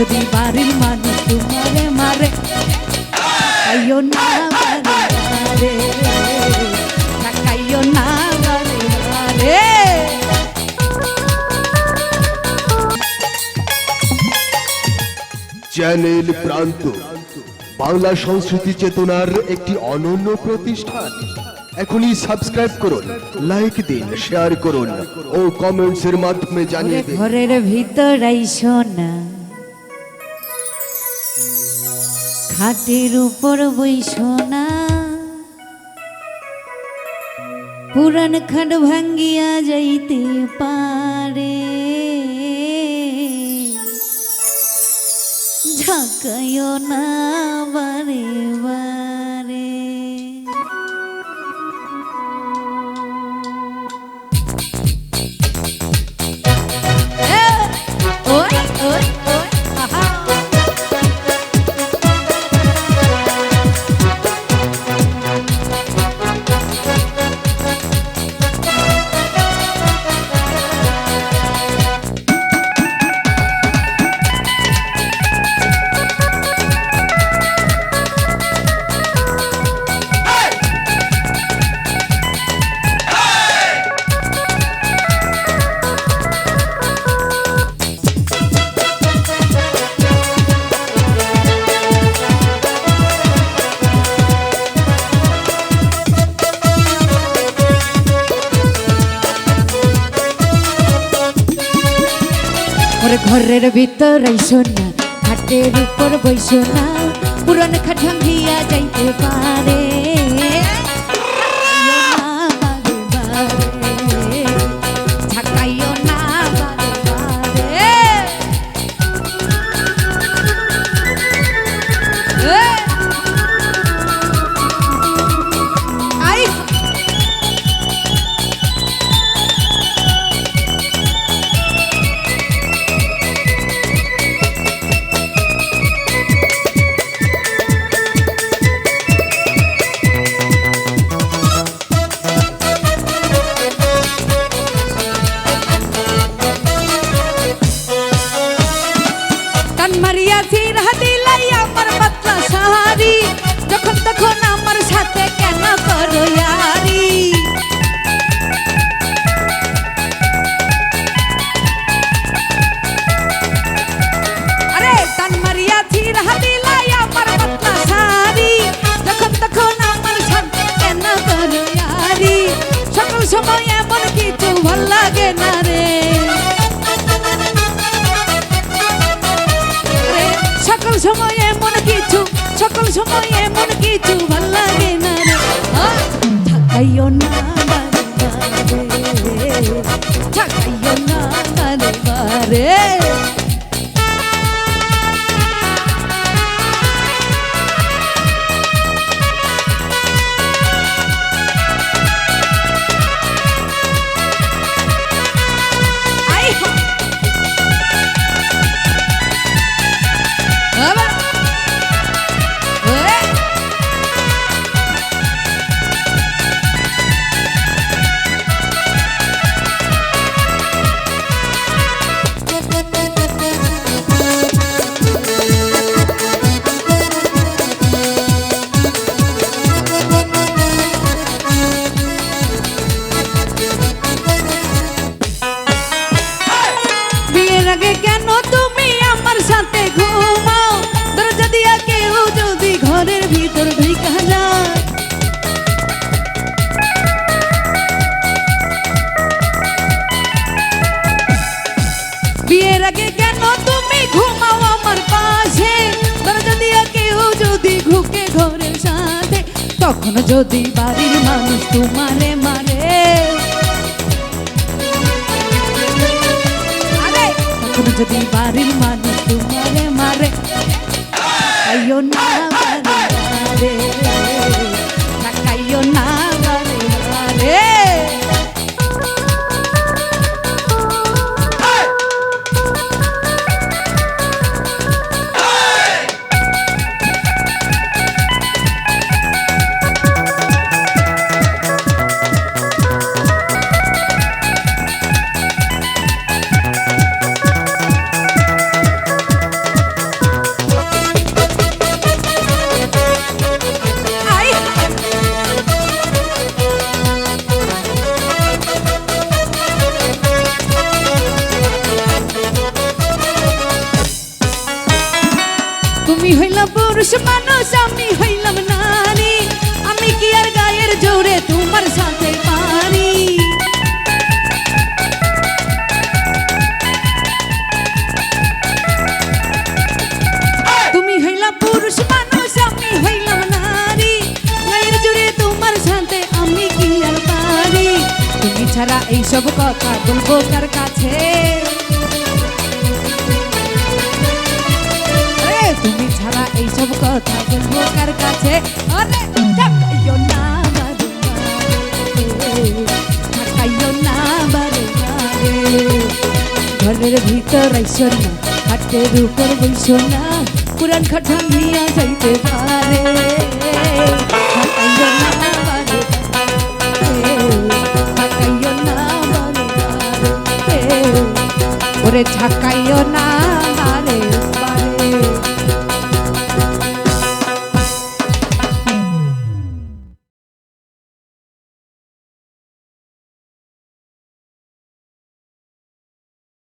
যদি বাড়ির মানুষ তোমারে মারে তাকাইও না বারে বারে তাকাইও না বারে বারে। চ্যানেল প্রান্ত বাংলা সংস্কৃতি চেতনার একটি অনন্য প্রতিষ্ঠান। এখনই সাবস্ক্রাইব করুন লাইক দিন শেয়ার করুন ও কমেন্টস এর মাধ্যমে জানিয়ে দিন। ঘরের ভিতর আইসো না। খাটের উপর বৈশোনা পুরান খাট ভাঙ্গিয়া যাইতে পারে। ঝাঁকায় না বারে বারে। ওর ঘরের ভিতর সোনা খাটের উপর বইসো না পুরন খাট ভাঙ্গিয়া যাইতে পারে। সময় এমন কিছু, সকল সময় এমন কিছু ভালো লাগে না রে। ঠাকাইও না ঠাকাইও না বারে। কেন তুমি ঘুমাও আমার পাশে? দরজা দিয়া কেউ যদি তখন যদি বাড়ির মানুষ তোমারে মারে। তখন যদি বাড়ির মানুষ তোমারে মারে, তাকাইও না বারে না পুরুষ মানুষ, আমি হইলাম নারী। আমি কি আর গায়ের জোরে তোমার সাথে পারি? তুমি হইলা পুরুষ মানুষ, আমি হইলাম নারী। গায়ের জোরে তোমার সাথে আমি কি আর পারি? তুমি ছাড়া এইসব কথা বলব কার কাছে? তুমি ছাড়া এইসব কথা বলব কার কাছে। ঘরের ভিতর আইসো না হাটের উপর বইসো না, পুরান খাটা নিয়ে যাইতে পারে